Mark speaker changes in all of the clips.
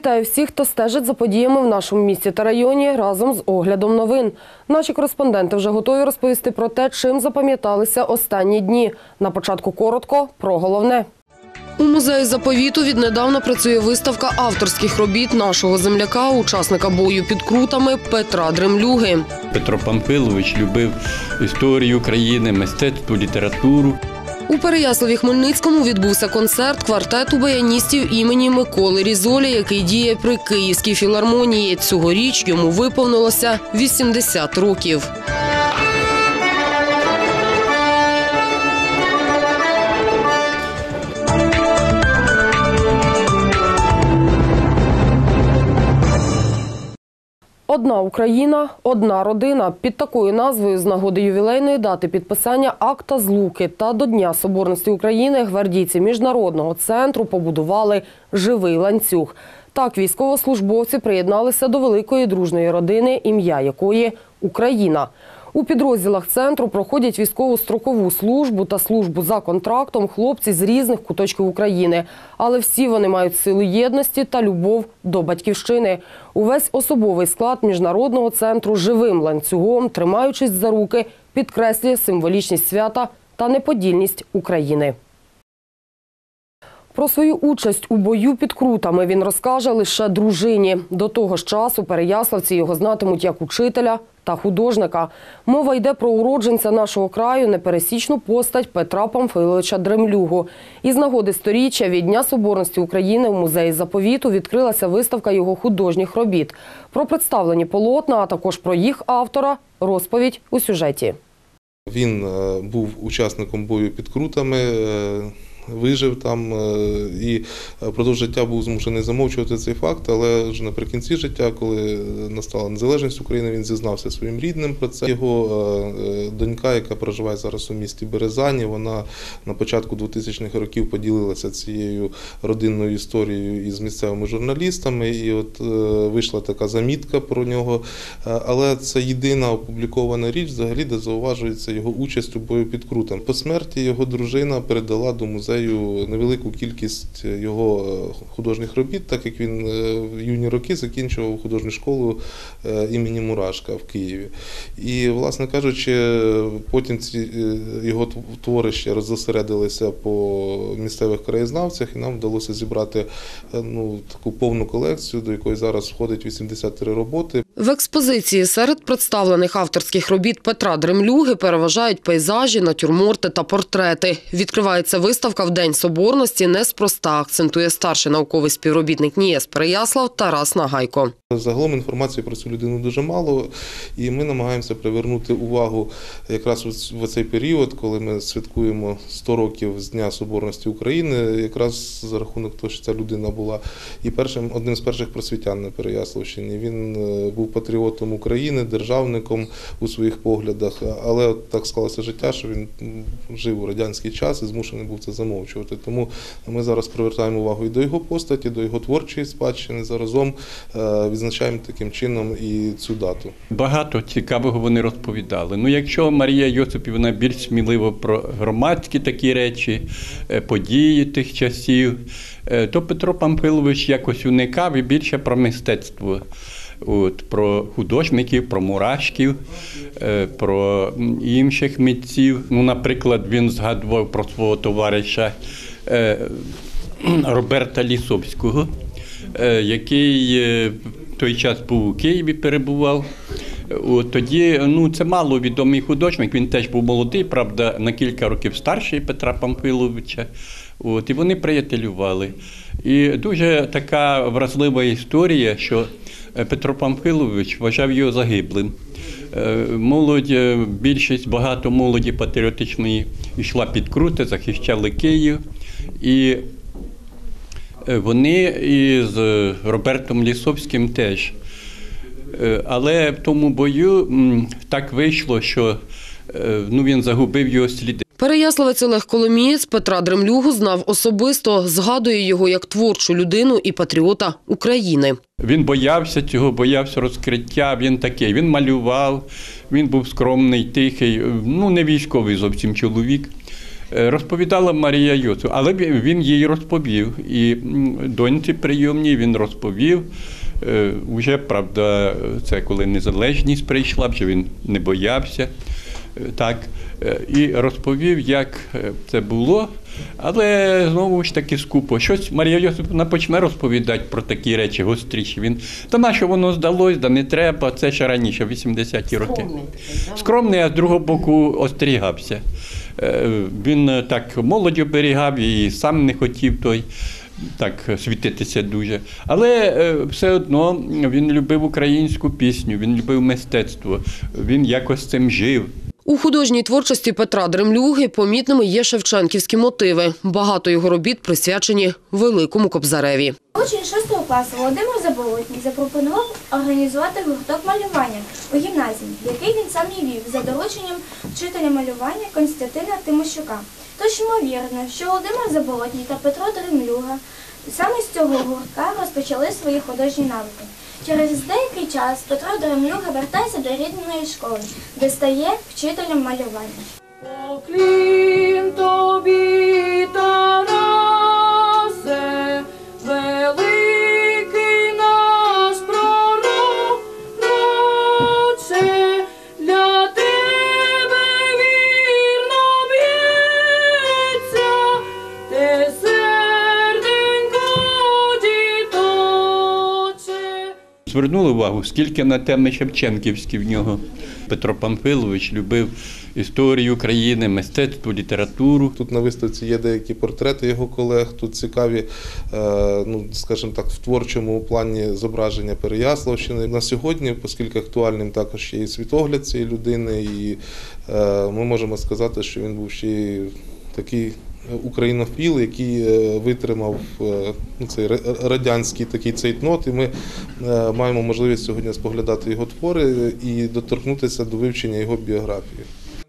Speaker 1: Вітаю всіх, хто стежить за подіями в нашому місті та районі разом з оглядом новин. Наші кореспонденти вже готові розповісти про те, чим запам'яталися останні дні. На початку коротко про головне. У музеї заповіту віднедавна працює виставка авторських робіт нашого земляка, учасника бою під крутами Петра Дремлюги.
Speaker 2: Петро Памфилович любив історію країни, мистецтво, літературу.
Speaker 1: У Переяславі Хмельницькому відбувся концерт квартету баяністів імені Миколи Різолі, який діє при Київській філармонії. Цьогоріч йому виповнилося 80 років. Одна Україна, одна родина. Під такою назвою з нагоди ювілейної дати підписання акта злуки та до Дня Соборності України гвардійці міжнародного центру побудували живий ланцюг. Так військовослужбовці приєдналися до великої дружної родини, ім'я якої Україна. У підрозділах центру проходять військову строкову службу та службу за контрактом хлопці з різних куточків України. Але всі вони мають силу єдності та любов до батьківщини. Увесь особовий склад міжнародного центру живим ланцюгом, тримаючись за руки, підкреслює символічність свята та неподільність України. Про свою участь у бою під крутами він розкаже лише дружині. До того ж часу переяславці його знатимуть як учителя та художника. Мова йде про уродженця нашого краю, непересічну постать Петра Памфиловича Дремлюгу. Із нагоди сторіччя від Дня Соборності України в музеї заповіту відкрилася виставка його художніх робіт. Про представлені полотна, а також про їх автора розповідь у сюжеті.
Speaker 3: Він е, був учасником бою під крутами, е, вижив там е, і продовж життя був змушений замовчувати цей факт. Але вже наприкінці життя, коли настала незалежність України, він зізнався своїм рідним про це. Його е, донька, яка проживає зараз у місті Березані, вона на початку 2000-х років поділилася цією родинною історією із місцевими журналістами. І от е, вийшла така замітка про нього. Е, Але це єдина опублікована річ, взагалі, де зауважується його участь у бою під крутом. По смерті його дружина передала до музею невелику кількість його е, художніх робіт, так як він е, в юні роки закінчував художню школу е, імені Мурашка в Києві. І, власне кажучи, потім ці його твори ще роззосередилися по місцевих краєзнавцях, і нам вдалося зібрати ну, таку повну колекцію, до якої зараз входить 83 роботи.
Speaker 1: В експозиції серед представлених авторських робіт Петра Дремлюги переважають пейзажі, натюрморти та портрети. Відкривається виставка в День Соборності неспроста, акцентує старший науковий співробітник НІЕС Переяслав Тарас Нагайко.
Speaker 3: Загалом інформації про цю людину дуже мало, і ми намагаємося привернути увагу якраз в цей період, коли ми святкуємо 100 років з Дня Соборності України, якраз за рахунок того, що ця людина була і першим одним з перших просвітян на Переяславщині. Він е, патріотом України, державником у своїх поглядах, але так склалося життя, що він жив у радянський час і змушений був це замовчувати. Тому ми зараз привертаємо увагу і до його постаті, до його творчої спадщини. Заразом е, відзначаємо таким чином і цю дату.
Speaker 2: Багато цікавого вони розповідали. Ну, якщо Марія Йосипівна більш сміливо про громадські такі речі, е, події тих часів, е, то Петро Памфилович якось уникав і більше про мистецтво. От, про художників, про мурашків, е, про інших митців. Ну, наприклад, він згадував про свого товариша е, Роберта Лісовського, е, який в той час був у Києві, перебував. От, тоді ну, це маловідомий художник, він теж був молодий, правда, на кілька років старший Петра Памфиловича. От, і вони приятелювали. І дуже така вразлива історія, що Петро Памфилович вважав його загиблим. Е, Молодь, е, більшість багато молоді патріотичної йшла під крути, захищали Київ. І Е, Вони із е, Робертом Лісовським теж. Е, Але в тому бою так вийшло, що е, ну, він загубив його сліди.
Speaker 1: Переяславець Олег Коломієць Петра Дремлюгу знав особисто, згадує його як творчу людину і патріота України.
Speaker 2: Він боявся цього, боявся розкриття. Він такий. Він малював, він був скромний, тихий, ну не військовий зовсім чоловік. Е, Розповідала Марія Йосип, але він їй розповів. І доньці прийомній він розповів. Е, Уже, правда, це коли незалежність прийшла, вже він не боявся. Так, Е, і розповів, як е, це було. Але знову ж таки скупо. Щось Марія Йосипівна почне розповідати про такі речі гостріші. Він та на що воно здалось, да не треба. Це ще раніше, 80-ті роки. Скромний, а з другого боку остерігався. Е, Він так молодь оберігав і сам не хотів той. Так світитися дуже. Але все одно він любив українську пісню, він любив мистецтво, він якось цим жив.
Speaker 1: У художній творчості Петра Дремлюги помітними є шевченківські мотиви. Багато його робіт присвячені великому Кобзареві.
Speaker 4: Учень 6 класу Володимир Заболотній запропонував організувати гурток малювання у гімназії, який він сам і вів за дорученням вчителя малювання Константина Тимощука. Тож ймовірно, що Володимир Заболотній та Петро Дремлюга саме з цього гуртка розпочали свої художні навики. Через деякий час Петро Дремлюга вертається до рідної школи, де стає вчителем малювання.
Speaker 2: Звернули увагу, скільки на теми Шевченківські в нього. Петро Памфилович любив історію України, мистецтво, літературу.
Speaker 3: Тут на виставці є деякі портрети його колег. Тут цікаві, е, ну скажімо так, в творчому плані зображення Переяславщини. На сьогодні, оскільки актуальним також є і світогляд цієї людини, і е, ми можемо сказати, що він був ще й такий. Українофіл, який е, витримав е, ну, цей радянський такий цейтнот, і ми е, маємо можливість сьогодні споглядати його твори і доторкнутися до вивчення його біографії.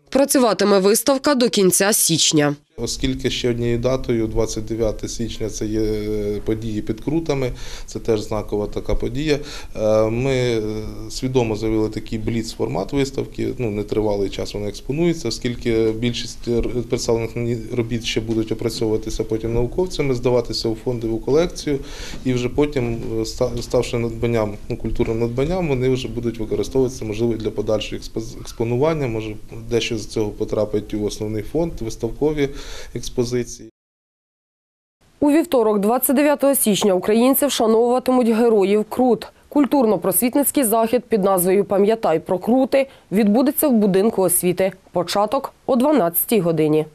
Speaker 1: Працюватиме виставка до кінця січня.
Speaker 3: Оскільки ще однією датою, 29 січня, це є е, події під крутами, це теж знакова така подія. е, Ми е, свідомо завели такий бліц формат виставки. Ну нетривалий час вона експонується, оскільки більшість представлених робіт ще будуть опрацьовуватися потім науковцями, здаватися у фондову колекцію, і вже потім, ставши надбанням, ну, культурним надбанням, вони вже будуть використовуватися можливо для подальшого експонування. Може дещо з цього потрапить у основний фонд, виставкові експозиції.
Speaker 1: У вівторок, 29 січня, українці вшановуватимуть героїв Крут. Культурно-просвітницький захід під назвою Пам'ятай про крути відбудеться в будинку освіти. Початок о 12 годині.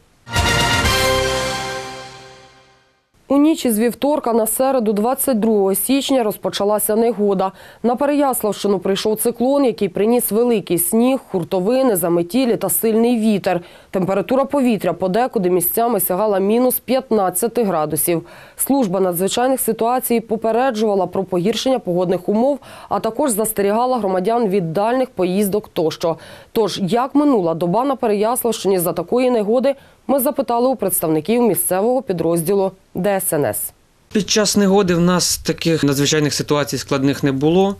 Speaker 1: У ніч із вівторка на середу, 22 січня, розпочалася негода. На Переяславщину прийшов циклон, який приніс великий сніг, хуртовини, заметілі та сильний вітер. Температура повітря подекуди місцями сягала мінус 15 градусів. Служба надзвичайних ситуацій попереджувала про погіршення погодних умов, а також застерігала громадян від дальних поїздок тощо. Тож, як минула доба на Переяславщині за такої негоди, ми запитали у представників місцевого підрозділу ДСНС.
Speaker 5: Під час негоди в нас таких надзвичайних ситуацій складних не було.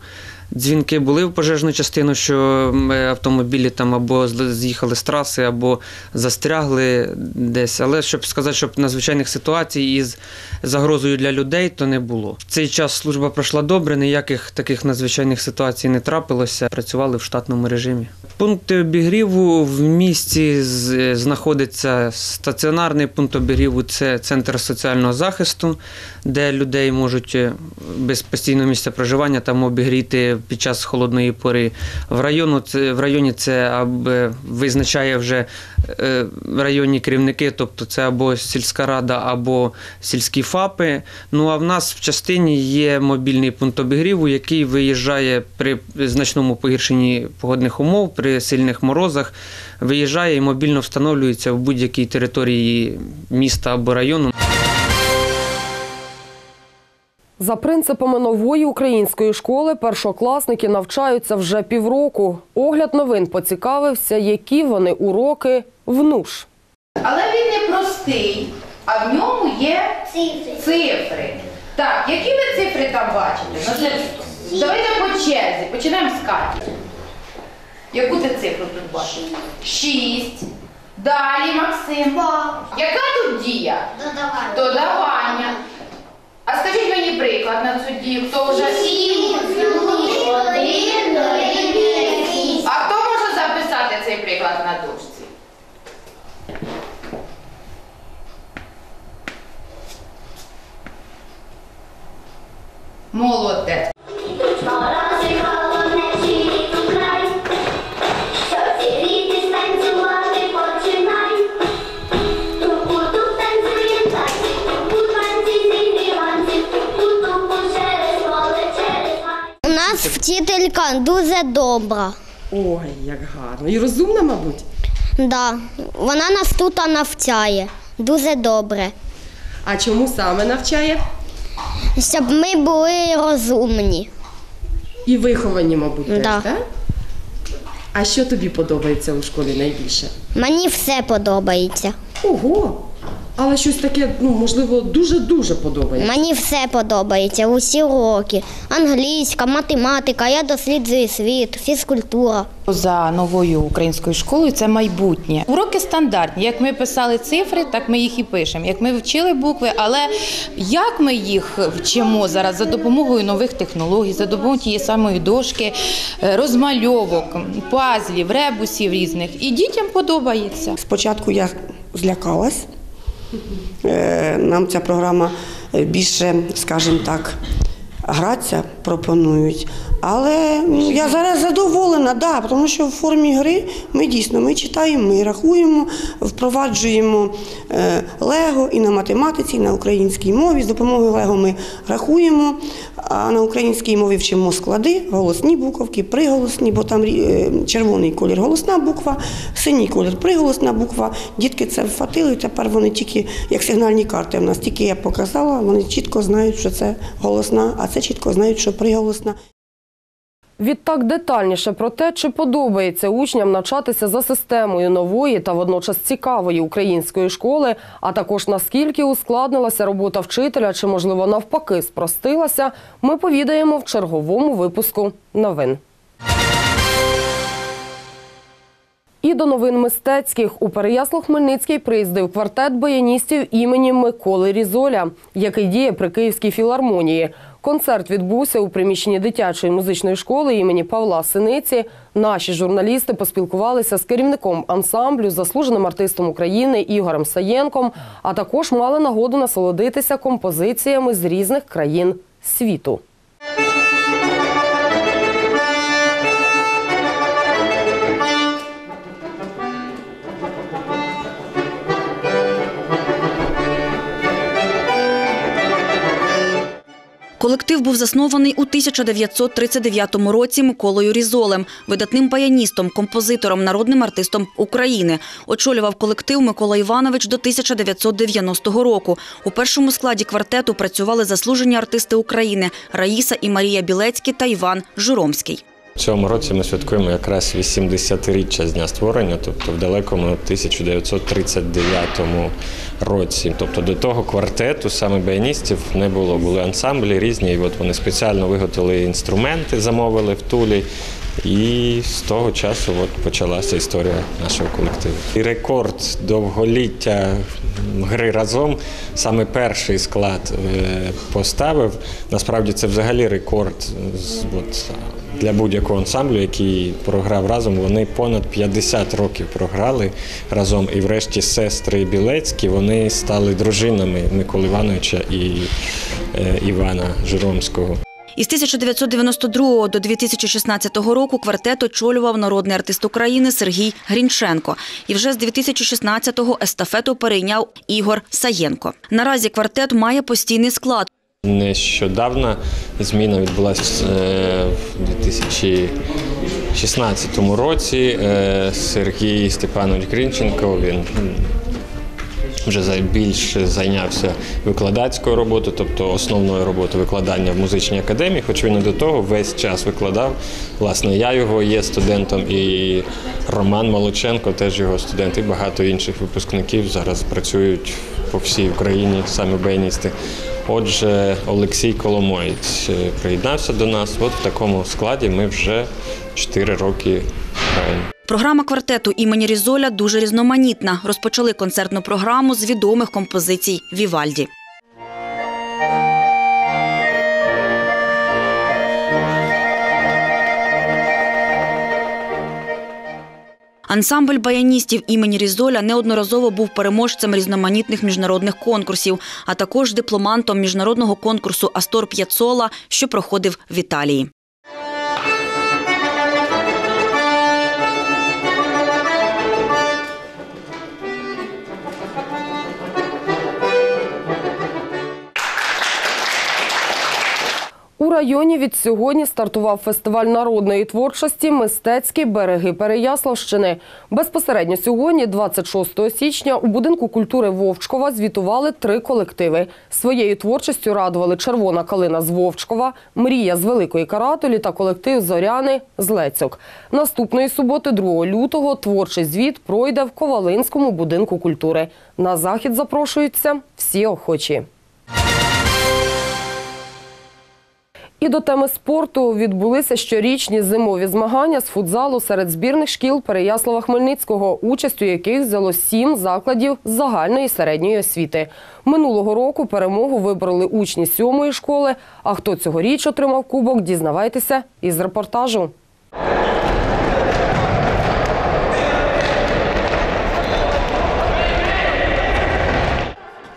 Speaker 5: Дзвінки були в пожежну частину, що м, автомобілі там або з'їхали з траси, або застрягли десь. Але щоб сказати, щоб надзвичайних ситуацій із загрозою для людей, то не було. В цей час служба пройшла добре, ніяких таких надзвичайних ситуацій не трапилося. Працювали в штатному режимі. Пункти обігріву в місті знаходиться стаціонарний пункт обігріву це центр соціального захисту, де людей можуть е, без постійного місця проживання там обігріти під час холодної пори. В, району, в районі це аби визначає вже е, районні керівники, тобто це або сільська рада, або сільські ФАПи. Ну а в нас в частині є мобільний пункт обігріву, який виїжджає при значному погіршенні погодних умов, при сильних морозах. Виїжджає і мобільно встановлюється в будь-якій території міста або району.
Speaker 1: За принципами нової української школи першокласники навчаються вже півроку. Огляд новин поцікавився, які вони уроки в НУШ.
Speaker 6: Але він не простий, а в ньому є цифри. Так, які ви цифри там бачите? Давайте по черзі, починаємо з Каті. Яку ти цифру тут бачиш? Шість. Далі, Максим. Яка тут дія?
Speaker 7: Додавання.
Speaker 6: Додавання. А скажіть мені приклад на дію, хто вже. А хто може записати цей приклад на дошці? Молодець.
Speaker 7: Добра.
Speaker 1: Ой, як гарно. І розумна, мабуть.
Speaker 7: Да. Вона нас тут навчає. Дуже добре.
Speaker 1: А чому саме навчає?
Speaker 7: Щоб ми були розумні.
Speaker 1: І виховані, мабуть, теж,
Speaker 7: Да.
Speaker 1: так? А що тобі подобається у школі найбільше?
Speaker 7: Мені все подобається.
Speaker 1: Ого! Але щось таке, ну, можливо, дуже-дуже подобається.
Speaker 7: Мені все подобається. Усі уроки. Англійська, математика, я досліджую світ, фізкультура.
Speaker 8: За новою українською школою це майбутнє. Уроки стандартні. Як ми писали цифри, так ми їх і пишемо. Як ми вчили букви, але як ми їх вчимо зараз за допомогою нових технологій, за допомогою тієї самої дошки, е, розмальовок, пазлів, ребусів різних. І дітям подобається.
Speaker 9: Спочатку я злякалась. Е, Нам ця програма е, більше, скажімо так, граця пропонують. Але ну, я зараз задоволена, да, тому що в формі гри ми дійсно ми читаємо, ми рахуємо, впроваджуємо е, лего і на математиці, і на українській мові. З допомогою лего ми рахуємо, а на українській мові вчимо склади, голосні буковки, приголосні, бо там е, червоний колір голосна буква, синій колір приголосна буква. Дітки це вфатили, тепер вони тільки як сигнальні карти. В нас тільки я показала, вони чітко знають, що це голосна, а це чітко знають, що приголосна.
Speaker 1: Відтак детальніше про те, чи подобається учням навчатися за системою нової та водночас цікавої української школи, а також наскільки ускладнилася робота вчителя, чи можливо навпаки спростилася, ми повідаємо в черговому випуску новин. І до новин мистецьких у Переяслав-Хмельницький приїздив квартет баяністів імені Миколи Різоля, який діє при Київській філармонії. Концерт відбувся у приміщенні дитячої музичної школи імені Павла Синиці. Наші журналісти поспілкувалися з керівником ансамблю, заслуженим артистом України Ігорем Саєнком, а також мали нагоду насолодитися композиціями з різних країн світу.
Speaker 10: Колектив був заснований у 1939 році Миколою Різолем, видатним баяністом, композитором, народним артистом України. Очолював колектив Микола Іванович до 1990 року. У першому складі квартету працювали заслужені артисти України Раїса і Марія Білецькі та Іван Журомський.
Speaker 11: Цьому році ми святкуємо якраз 80-річчя з дня створення, тобто в далекому 1939 році. Тобто до того квартету, саме баяністів, не було. Були ансамблі різні, і от вони спеціально виготовили інструменти, замовили в Тулі. І з того часу от почалася історія нашого колективу. І рекорд довголіття гри разом саме перший склад е, поставив. Насправді це взагалі рекорд от, для будь-якого ансамблю, який програв разом. Вони понад 50 років програли разом. І врешті сестри Білецькі вони стали дружинами Миколи Івановича і е, Івана Жиромського.
Speaker 10: Із 1992 до 2016 року квартет очолював народний артист України Сергій Грінченко. І вже з 2016-го естафету перейняв Ігор Саєнко. Наразі квартет має постійний склад.
Speaker 11: Нещодавно зміна відбулася е, в 2016 році. Е, Сергій Степанович Крінченко він вже більше зайнявся викладацькою роботою, тобто основною роботою викладання в музичній академії, хоч він і до того весь час викладав. Власне, я його є студентом, і Роман Молоченко теж його студент, і багато інших випускників зараз працюють по всій Україні, самі баяністи. Отже, Олексій Коломоєць е, приєднався до нас. От в такому складі ми вже 4 роки граємо.
Speaker 10: Програма квартету імені Різоля дуже різноманітна. Розпочали концертну програму з відомих композицій Вівальді. Ансамбль баяністів імені Різоля неодноразово був переможцем різноманітних міжнародних конкурсів, а також дипломантом міжнародного конкурсу Астор П'яцола, що проходив в Італії.
Speaker 1: Районі від сьогодні стартував фестиваль народної творчості Мистецькі береги Переяславщини. Безпосередньо сьогодні, 26 січня, у будинку культури Вовчкова звітували три колективи. Своєю творчістю радували Червона калина з Вовчкова, Мрія з Великої Каратолі та колектив Зоряни з Лецьок. Наступної суботи, 2 лютого, творчий звіт пройде в Ковалинському будинку культури. На захід запрошуються всі охочі. І до теми спорту відбулися щорічні зимові змагання з футзалу серед збірних шкіл Переяслава Хмельницького, участь у яких взяло сім закладів загальної середньої освіти. Минулого року перемогу вибороли учні сьомої школи. А хто цьогоріч отримав кубок, дізнавайтеся із репортажу.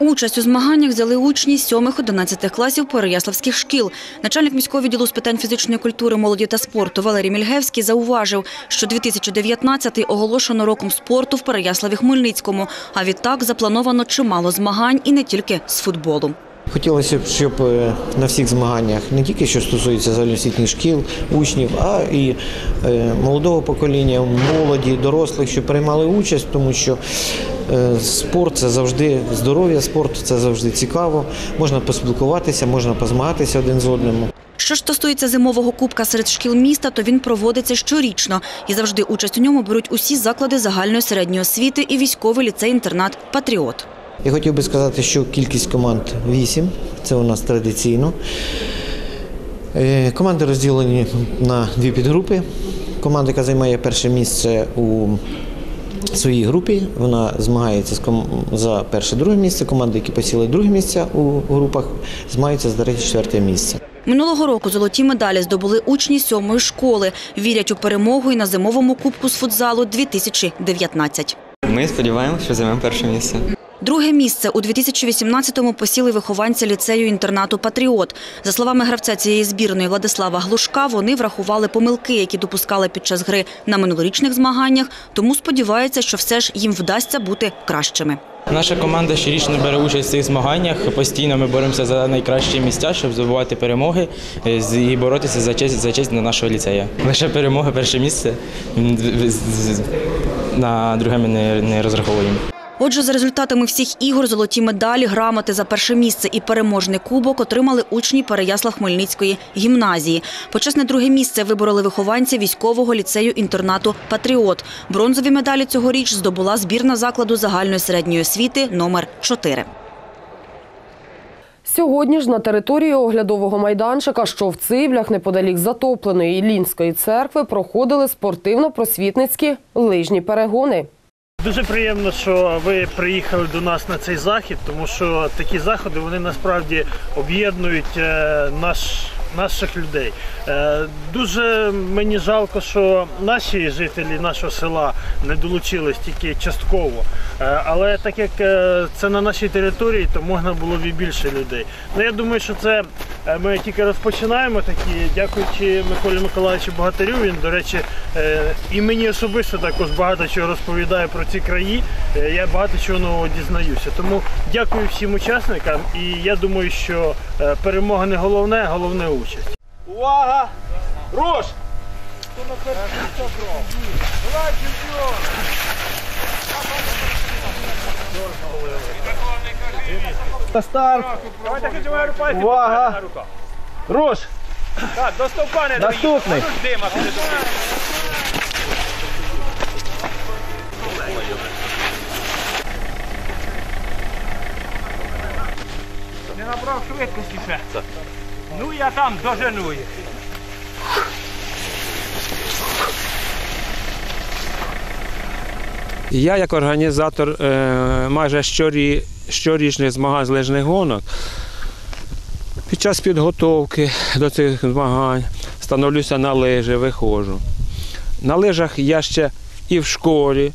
Speaker 10: Участь у змаганнях взяли учні 7-11 класів Переяславських шкіл. Начальник міського відділу з питань фізичної культури, молоді та спорту Валерій Мільгевський зауважив, що 2019-й оголошено роком спорту в Переяславі-Хмельницькому, а відтак заплановано чимало змагань і не тільки з футболу.
Speaker 12: Хотілося б, щоб е, на всіх змаганнях, не тільки що стосується загальноосвітніх шкіл, учнів, а і е, молодого покоління, молоді, дорослих, що приймали участь, тому що е, спорт це завжди здоров'я, спорт це завжди цікаво. Можна поспілкуватися, можна позмагатися один з одним.
Speaker 10: Що ж стосується зимового кубка серед шкіл міста, то він проводиться щорічно і завжди участь у ньому беруть усі заклади загальної середньої освіти і військовий ліцей-інтернат Патріот.
Speaker 12: Я хотів би сказати, що кількість команд 8, це у нас традиційно. Е, Команди розділені на дві підгрупи. Команда, яка займає перше місце у своїй групі, вона змагається за перше-друге місце. Команди, які посіли друге місце у групах, змагаються за третє-четверте місце.
Speaker 10: Минулого року золоті медалі здобули учні сьомої школи. Вірять у перемогу і на зимовому кубку з футзалу 2019.
Speaker 13: Ми сподіваємося, що займемо перше місце.
Speaker 10: Друге місце у 2018-му посіли вихованці ліцею-інтернату «Патріот». За словами гравця цієї збірної Владислава Глушка, вони врахували помилки, які допускали під час гри на минулорічних змаганнях, тому сподіваються, що все ж їм вдасться бути кращими.
Speaker 14: Наша команда щорічно бере участь в цих змаганнях. Постійно ми боремося за найкращі місця, щоб здобувати перемоги е, і боротися за честь за честь на нашого ліцею. Лише перемога, перше місце. На друге ми не розраховуємо.
Speaker 10: Отже, за результатами всіх ігор золоті медалі, грамоти за перше місце і переможний кубок отримали учні Переяслав-Хмельницької гімназії. Почесне друге місце вибороли вихованці військового ліцею-інтернату «Патріот». Бронзові медалі цьогоріч здобула збірна закладу загальної середньої освіти номер 4.
Speaker 1: Сьогодні ж на території оглядового майданчика, що в Циблях, неподалік затопленої Іллінської церкви, проходили спортивно-просвітницькі лижні перегони.
Speaker 15: Дуже приємно, що ви приїхали до нас на цей захід, тому що такі заходи вони насправді об'єднують е, наш, наших людей. Е, Дуже мені жалко, що наші жителі нашого села не долучились тільки частково. Е, Але так як е, це на нашій території, то можна було б і більше людей. Ну я думаю, що це ми тільки розпочинаємо такі, дякуючи Миколі Миколаївичу Богатирю. Він, до речі, і мені особисто також багато чого розповідає про ці краї. Я багато чого нового дізнаюся. Тому дякую всім учасникам, і я думаю, що перемога не головне, головне участь.
Speaker 16: Увага! Руш! Хто на перше місце? Давай, чемпіон! На старт! Увага! Руш! Так, до стовпа не Наступний! Не набрав швидкості ще. Ну я там дожену їх.
Speaker 17: Я, як організатор е, майже щорі, щорічних змагань з лижних гонок, під час підготовки до цих змагань становлюся на лижі, виходжу. На лижах я ще і в школі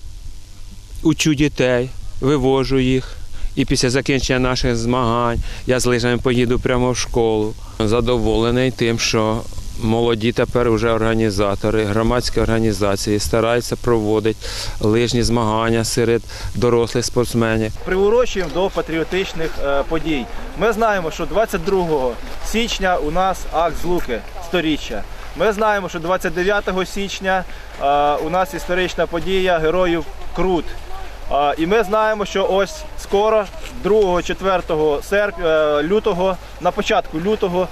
Speaker 17: учу дітей, вивожу їх. І після закінчення наших змагань я з лижами поїду прямо в школу. Задоволений тим, що молоді тепер вже організатори, громадські організації стараються проводити лижні змагання серед дорослих спортсменів.
Speaker 18: приурочуємо до патріотичних е, подій. Ми знаємо, що 22 січня у нас акт злуки сторіччя. Ми знаємо, що 29 січня е, у нас історична подія героїв Крут. Е, І ми знаємо, що ось скоро, 2-4 серпня, лютого, на початку лютого,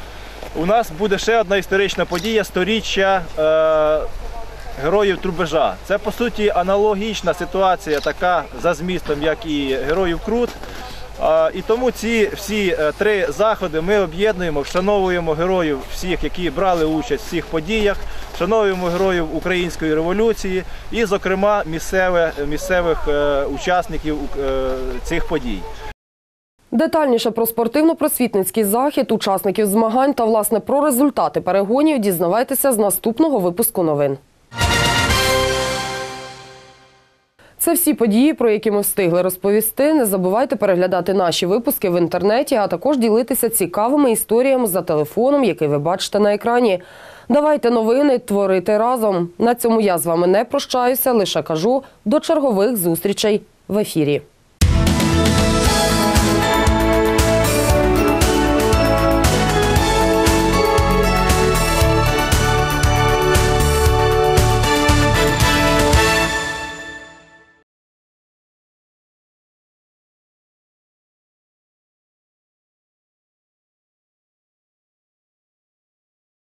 Speaker 18: у нас буде ще одна історична подія сторіччя е, героїв Трубежа. Це по суті аналогічна ситуація, така за змістом, як і героїв Крут. І тому ці всі е, три заходи ми об'єднуємо, вшановуємо героїв всіх, які брали участь в цих подіях, вшановуємо героїв української революції і, зокрема, місцевих е, учасників е, цих подій.
Speaker 1: Детальніше про спортивно-просвітницький захід, учасників змагань та власне про результати перегонів дізнавайтеся з наступного випуску новин. Це всі події, про які ми встигли розповісти. Не забувайте переглядати наші випуски в інтернеті, а також ділитися цікавими історіями за телефоном, який ви бачите на екрані. Давайте новини творити разом. На цьому я з вами не прощаюся, лише кажу до чергових зустрічей в ефірі.